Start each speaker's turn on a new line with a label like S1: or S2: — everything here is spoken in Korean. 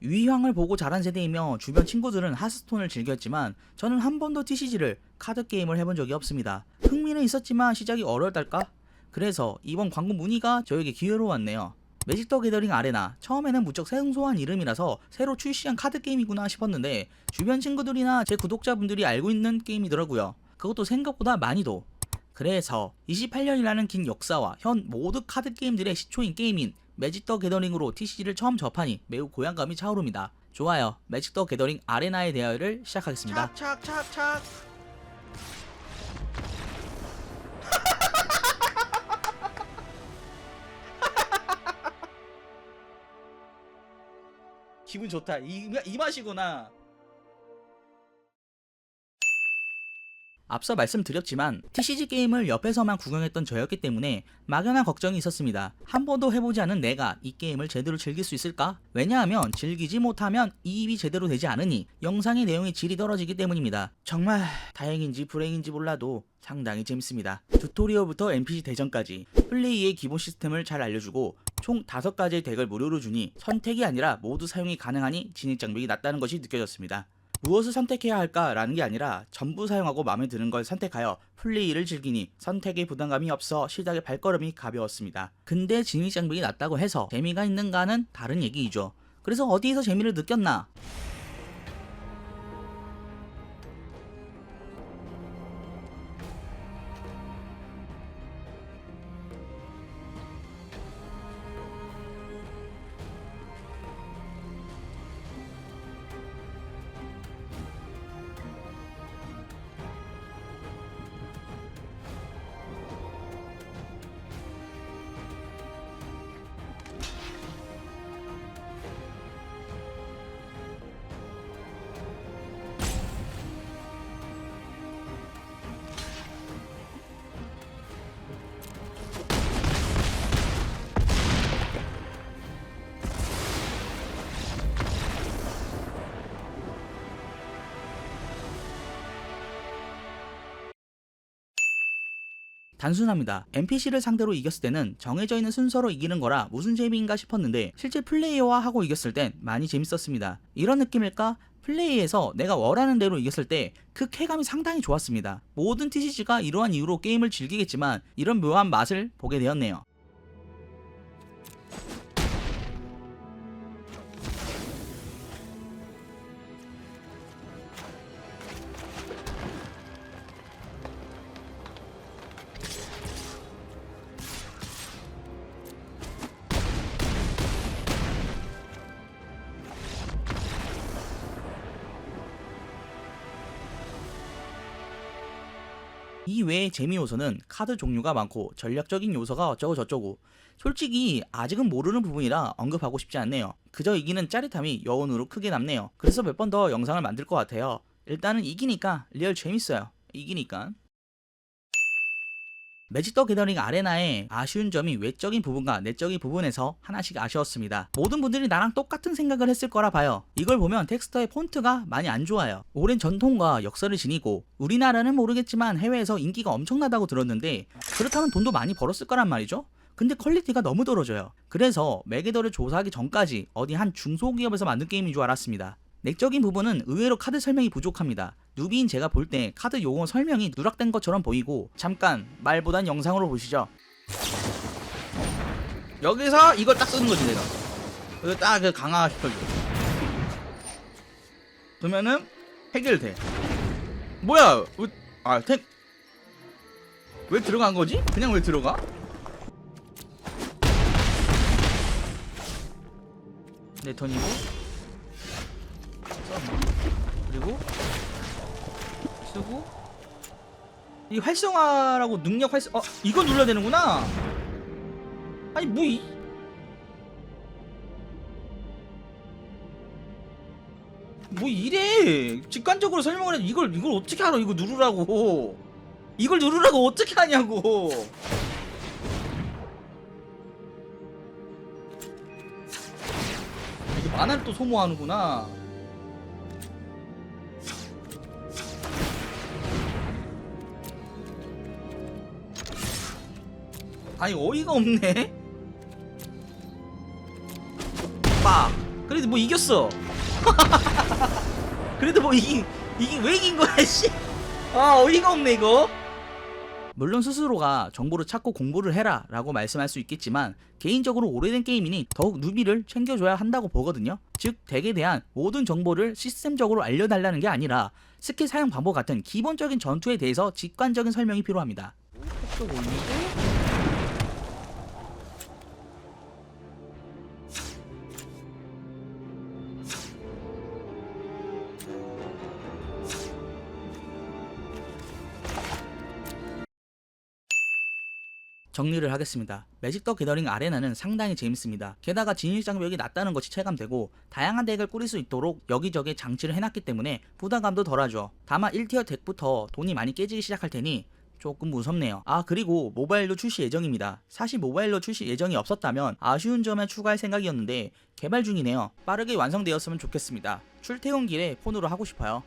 S1: 유희왕을 보고 자란 세대이며 주변 친구들은 하스톤을 즐겼지만 저는 한 번도 TCG를 카드 게임을 해본 적이 없습니다. 흥미는 있었지만 시작이 어려웠달까? 그래서 이번 광고 문의가 저에게 기회로 왔네요. 매직 더 게더링 아레나 처음에는 무척 생소한 이름이라서 새로 출시한 카드 게임이구나 싶었는데 주변 친구들이나 제 구독자분들이 알고 있는 게임이더라고요. 그것도 생각보다 많이도. 그래서 28년이라는 긴 역사와 현 모든 카드 게임들의 시초인 게임인 매직 더 게더링으로 TCG를 처음 접하니 매우 고향감이 차오릅니다. 좋아요. 매직 더 게더링 아레나의 대화를 시작하겠습니다.
S2: 착착착착
S1: 기분 좋다. 이, 이 맛이구나. 앞서 말씀드렸지만 TCG 게임을 옆에서만 구경했던 저였기 때문에 막연한 걱정이 있었습니다. 한 번도 해보지 않은 내가 이 게임을 제대로 즐길 수 있을까? 왜냐하면 즐기지 못하면 이입이 제대로 되지 않으니 영상의 내용의 질이 떨어지기 때문입니다. 정말 다행인지 불행인지 몰라도 상당히 재밌습니다. 튜토리얼부터 NPC 대전까지 플레이의 기본 시스템을 잘 알려주고 총 5가지의 덱을 무료로 주니 선택이 아니라 모두 사용이 가능하니 진입 장벽이 낮다는 것이 느껴졌습니다. 무엇을 선택해야 할까라는 게 아니라 전부 사용하고 마음에 드는 걸 선택하여 플레이를 즐기니 선택에 부담감이 없어 시작의 발걸음이 가벼웠습니다. 근데 진입 장벽이 낮다고 해서 재미가 있는가는 다른 얘기이죠. 그래서 어디에서 재미를 느꼈나? 단순합니다. NPC를 상대로 이겼을 때는 정해져 있는 순서로 이기는 거라 무슨 재미인가 싶었는데 실제 플레이어와 하고 이겼을 땐 많이 재밌었습니다. 이런 느낌일까? 플레이에서 내가 원하는 대로 이겼을 때 그 쾌감이 상당히 좋았습니다. 모든 TCG가 이러한 이유로 게임을 즐기겠지만 이런 묘한 맛을 보게 되었네요. 이 외의 재미 요소는 카드 종류가 많고 전략적인 요소가 어쩌고 저쩌고 솔직히 아직은 모르는 부분이라 언급하고 싶지 않네요. 그저 이기는 짜릿함이 여운으로 크게 남네요. 그래서 몇 번 더 영상을 만들 것 같아요. 일단은 이기니까 리얼 재밌어요. 이기니까. 매직 더 게더링 아레나의 아쉬운 점이 외적인 부분과 내적인 부분에서 하나씩 아쉬웠습니다. 모든 분들이 나랑 똑같은 생각을 했을 거라 봐요. 이걸 보면 텍스터의 폰트가 많이 안 좋아요. 오랜 전통과 역사를 지니고 우리나라는 모르겠지만 해외에서 인기가 엄청나다고 들었는데 그렇다면 돈도 많이 벌었을 거란 말이죠. 근데 퀄리티가 너무 떨어져요. 그래서 매개더를 조사하기 전까지 어디 한 중소기업에서 만든 게임인 줄 알았습니다. 내적인 부분은 의외로 카드 설명이 부족합니다. 누비인 제가 볼 때 카드 용어 설명이 누락된 것처럼 보이고 잠깐 말보단 영상으로 보시죠. 여기서 이걸 딱 쓰는 거지 내가. 이거 딱그 강화 시켜줘. 그러면은 해결돼. 뭐야? 왜, 아 템. 왜 들어간 거지? 그냥 왜 들어가? 네 턴이고 그리고 쓰고. 이 활성화라고 능력 활성 어 이걸 눌러야 되는구나. 아니 뭐 이... 뭐 이래? 직관적으로 설명을 해 이걸 이걸 어떻게 알아? 이거 누르라고. 이걸 누르라고 어떻게 하냐고. 이게 만화를 또 소모하는구나 아니 어이가 없네 빡 그리고 그래도 뭐 이겼어. 그래도 뭐 이긴 이긴 왜 이긴 거야 씨. 아 어이가 없네 이거. 물론 스스로가 정보를 찾고 공부를 해라 라고 말씀할 수 있겠지만 개인적으로 오래된 게임이니 더욱 누비를 챙겨줘야 한다고 보거든요 즉 덱에 대한 모든 정보를 시스템적으로 알려달라는 게 아니라 스킬 사용 방법 같은 기본적인 전투에 대해서 직관적인 설명이 필요합니다 정리를 하겠습니다. 매직 더 게더링 아레나는 상당히 재밌습니다. 게다가 진입 장벽이 낮다는 것이 체감되고 다양한 덱을 꾸릴 수 있도록 여기저기 장치를 해놨기 때문에 부담감도 덜하죠. 다만 1티어 덱부터 돈이 많이 깨지기 시작할 테니 조금 무섭네요. 아 그리고 모바일로 출시 예정입니다. 사실 모바일로 출시 예정이 없었다면 아쉬운 점에 추가할 생각이었는데 개발 중이네요. 빠르게 완성되었으면 좋겠습니다. 출퇴근 길에 폰으로 하고 싶어요.